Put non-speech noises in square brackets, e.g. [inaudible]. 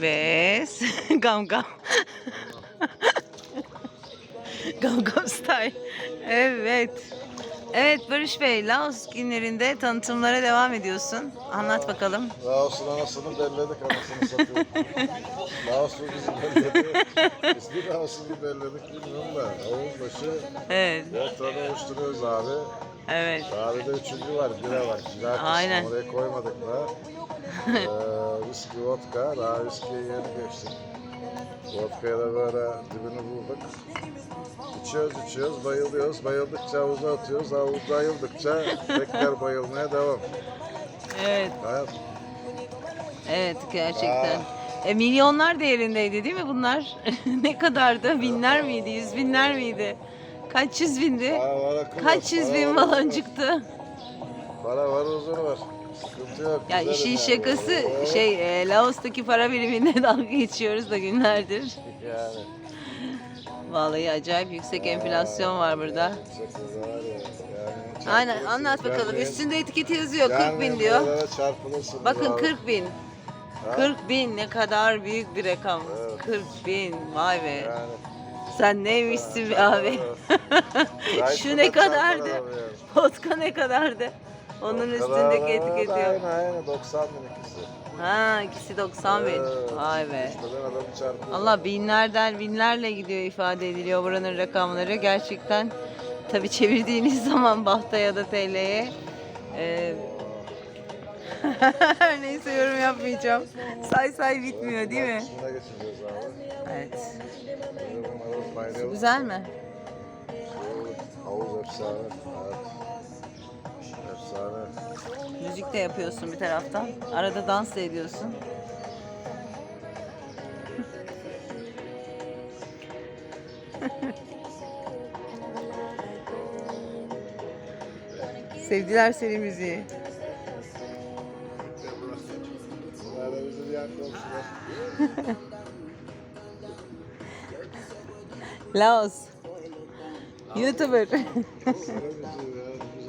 Ve [laughs] gam gam. [laughs] gam gam style. Evet. Evet Barış Bey, Laos günlerinde tanıtımlara devam ediyorsun. Anlat bakalım. Laos'un anasını belledik anasını satıyor. [laughs] Laos'u bizi belledi. Biz bir Laos'u bir belledik bilmiyorum da. Havuzbaşı Evet, ortada oluşturuyoruz abi. evet. Kahvede üçüncü var, bira var. Bira Aynen. oraya koymadık da. [laughs] Ee, viski, vodka. Daha viskiye yeni geçtik. Vodka'ya da böyle dibini bulduk. İçiyoruz, içiyoruz, bayılıyoruz. Bayıldıkça havuza atıyoruz. Havuzda ayıldıkça tekrar bayılmaya devam. Evet, Hayat evet gerçekten. E, milyonlar değerindeydi değil mi bunlar? [laughs] ne kadardı? Binler miydi? Yüz binler miydi? Kaç yüz bindi? Akıl Kaç yüz bin var. çıktı? Para var, huzuru var. Sıkıntı yok. Ya güzelim işin yani. şakası Oo. şey e, Laos'taki para birimine [laughs] dalga geçiyoruz da günlerdir. Yani. Vallahi acayip yüksek enflasyon var burada. Yüksek var ya. Yani Aynen çarpılırsın, anlat bakalım. gelmeyen- Üstünde etiketi yazıyor 40 gelmeyen bin diyor. Bakın abi. 40 bin. Ha? 40 bin ne kadar büyük bir rakam. Evet. 40 bin vay be. Yani. Sen neymişsin be abi. [laughs] Şu ne kadardı? yani. Vodka ne kadardı? Onun üstündeki etiketi yok. Aynen aynen 90 bin ikisi. Ha ikisi 90 bin. Evet. Vay be. İşte ben adamı çarpıyor. Allah binlerden binlerle gidiyor ifade ediliyor buranın rakamları. Gerçekten tabi çevirdiğiniz [laughs] zaman bahta ya da TL'ye e, [laughs] neyse yorum yapmayacağım. Say say bitmiyor değil mi? Kısmına geçeceğiz abi. Evet. Paylayalım. Güzel mi? Havuz efsane. Evet. Efsane. Müzik de yapıyorsun bir taraftan. Arada dans da ediyorsun. [laughs] Sevdiler seni müziği. [laughs] Laos. YouTuber. [laughs]